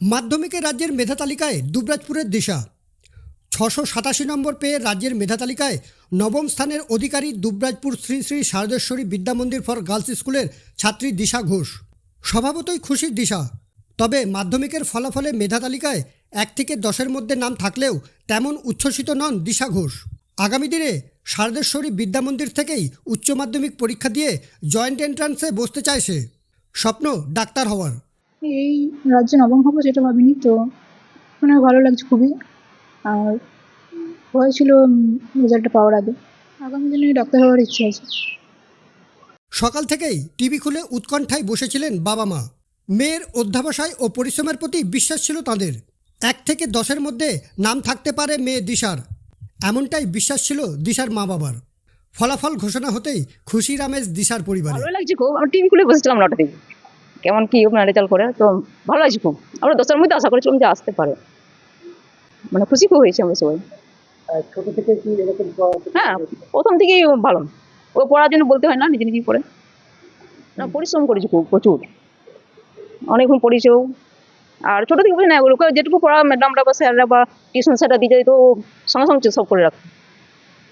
মাধ্যমিকে রাজ্যের মেধা তালিকায় দুবরাজপুরের দিশা। ছশো সাতাশি নম্বর পেয়ে রাজ্যের মেধা তালিকায় নবম স্থানের অধিকারী দুবরাজপুর শ্রী শ্রী শারদেশ্বরী বিদ্যামন্দির ফর গার্লস স্কুলের ছাত্রী দিশা ঘোষ। স্বভাবতই খুশির দিশা। তবে মাধ্যমিকের ফলাফলে মেধা তালিকায় এক থেকে দশের মধ্যে নাম থাকলেও তেমন উচ্ছ্বসিত নন দিশা ঘোষ। আগামী দিনে শারদেশ্বরী বিদ্যামন্দির থেকেই উচ্চ মাধ্যমিক পরীক্ষা দিয়ে জয়েন্ট এন্ট্রান্সে বসতে চায় সে। স্বপ্ন ডাক্তার হওয়ার। এই রাজ্যে নবম হব সেটা ভাবিনি তো মানে ভালো লাগছে খুবই। আর ভয় ছিল রেজাল্টটা পাওয়ার আগে। আগামী দিনে ডাক্তার হওয়ার ইচ্ছে আছে। সকাল থেকেই টিভি খুলে উৎকণ্ঠায় বসেছিলেন বাবা মা। মেয়ের অধ্যাবসায় ও পরিশ্রমের প্রতি বিশ্বাস ছিল তাদের। এক থেকে দশের মধ্যে নাম থাকতে পারে মেয়ে দিশার। এমনটাই বিশ্বাস ছিল দিশার মা বাবার। ফলাফল ঘোষণা হতেই খুশি রামেশ দিশার পরিবার। ভালো লাগছে খুব। আমরা টিভি খুলে বসেছিলাম নটা থেকে কেমন কি আপনার রেজাল্ট করে তো ভালো লাগছে খুব। আমরা দশটার মধ্যে আশা করেছিলাম যে আসতে পারে। মানে খুশি খুব হয়েছে আমরা সবাই। ছোট থেকে কি এরকম হ্যাঁ প্রথম থেকেই ভালো। ও পড়ার জন্য বলতে হয় না নিজে নিজেই পড়ে। না পরিশ্রম করেছি খুব প্রচুর। অনেকক্ষণ পড়েছেও আর ছোটো থেকে বুঝি না ওকে যেটুকু পড়া ম্যাডামরা বা স্যাররা বা টিউশন স্যাররা দিয়ে যায় তো সঙ্গে সঙ্গে সব করে রাখে।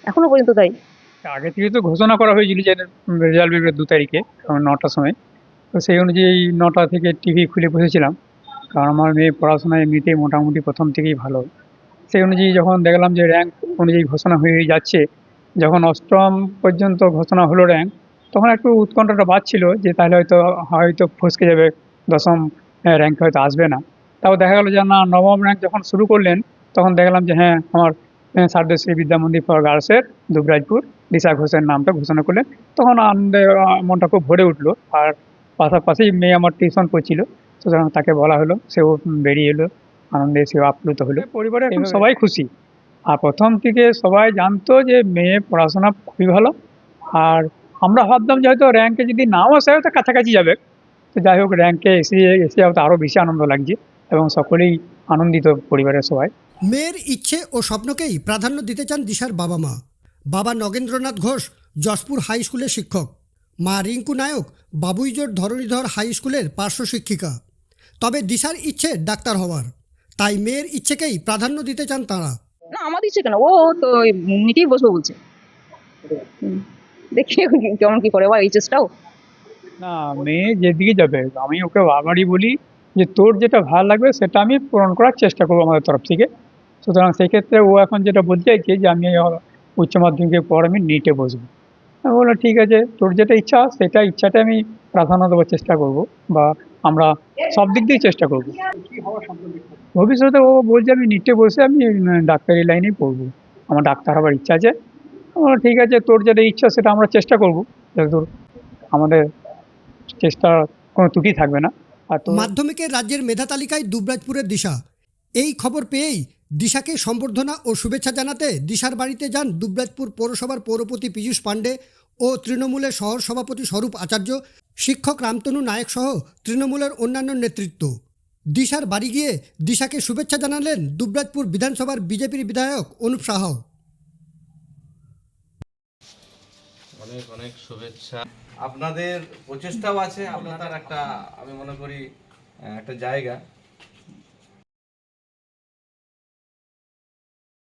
এখনও পর্যন্ত তাই। আগে থেকে তো ঘোষণা করা হয়েছিল যে রেজাল্ট বেরোবে দু তারিখে নটার সময়। তো সেই অনুযায়ী নটা থেকে টিভি খুলে বসেছিলাম। কারণ আমার মেয়ে পড়াশোনায় এমনিতেই মোটামুটি প্রথম থেকেই ভালো। সেই অনুযায়ী যখন দেখলাম যে র্যাঙ্ক অনুযায়ী ঘোষণা হয়ে যাচ্ছে, যখন অষ্টম পর্যন্ত ঘোষণা হলো র্যাঙ্ক তখন একটু উৎকণ্ঠাটা বাড়ছিল যে তাহলে হয়তো হয়তো ফসকে যাবে, দশম র্যাঙ্ক হয়তো আসবে না। তাও দেখা গেলো যে না, নবম র্যাঙ্ক যখন শুরু করলেন, তখন দেখলাম যে হ্যাঁ আমার সারদেশ্বরী বিদ্যা মন্দির ফর গার্লসের দুবরাজপুর দিশা ঘোষের নামটা ঘোষণা করলেন। তখন আনন্দে মনটা খুব ভরে উঠল। আর পাশাপাশি মেয়ে আমার টিউশন করছিল সুতরাং তাকে বলা হলো সেও বেরিয়ে এলো আনন্দে সেও আপ্লুত হলো। পরিবারে এখন সবাই খুশি? আর প্রথম থেকে সবাই জানতো যে মেয়ে পড়াশোনা খুবই ভালো আর আমরা ভাবতাম যে হয়তো র্যাঙ্কে যদি নাও আসে হয়তো কাছাকাছি যাবে। তো যাই হোক র্যাঙ্কে এসে এসে হয়তো আরও বেশি আনন্দ লাগছে এবং সকলেই আনন্দিত পরিবারের সবাই। মেয়ের ইচ্ছে ও স্বপ্নকেই প্রাধান্য দিতে চান দিশার বাবা মা। বাবা নগেন্দ্রনাথ ঘোষ যশপুর হাই স্কুলের শিক্ষক। মা রিঙ্কু নায়ক বাবুইজোর ধরণীধর হাই স্কুলের পার্শ্ব শিক্ষিকা। তবে দিশার ইচ্ছে ডাক্তার হওয়ার। তাই মেয়ের ইচ্ছেকেই প্রাধান্য দিতে চান তাঁরা। না আমার ইচ্ছে কেন? ও তো মিটেই বসবো বলছে। দেখি কেমন কি করে বা এইচএসটাও না মেয়ে যেদিকে যাবে আমি ওকে বারবারই বলি যে তোর যেটা ভালো লাগবে সেটা আমি পূরণ করার চেষ্টা করব আমাদের তরফ থেকে। সুতরাং সেক্ষেত্রে ও এখন যেটা বলতে চাইছে যে আমি উচ্চ মাধ্যমিকের পর আমি নিটে বসবো। আমি বললাম, ঠিক আছে, তোর যেটা ইচ্ছা, সেটা ইচ্ছাটা আমি প্রাধান্য দেওয়ার চেষ্টা করব বা আমরা সব দিক দিয়ে চেষ্টা করব। ভবিষ্যতে ও বলছে, আমি নিটে বসে আমি ডাক্তারি লাইনেই পড়ব। আমার ডাক্তার হবার ইচ্ছা আছে। ঠিক আছে, তোর যেটা ইচ্ছা, সেটা আমরা চেষ্টা করব। যতদূর আমাদের চেষ্টা কোনো ত্রুটি থাকবে না। আর মাধ্যমিকের রাজ্যের মেধা তালিকায় দুবরাজপুরের দিশা। এই খবর পেয়েই দিশাকে সম্বর্ধনা ও শুভেচ্ছা জানাতে দিশার বাড়িতে যান দুবরাজপুর পৌরসভার পৌরপতি পীযূষ পাণ্ডে ও তৃণমূলের শহর সভাপতি স্বরূপ আচার্য, শিক্ষক রামতনু নায়ক সহ তৃণমূলের অন্যান্য নেতৃত্ব। দিশার বাড়ি গিয়ে দিশাকে শুভেচ্ছা জানালেন দুবরাজপুর বিধানসভার বিজেপির বিধায়ক অনুপ সাহাও অনেক অনেক শুভেচ্ছা। আপনাদের প্রচেষ্টাও আছে, আপনাদের একটা, আমি মনে করি একটা জায়গা।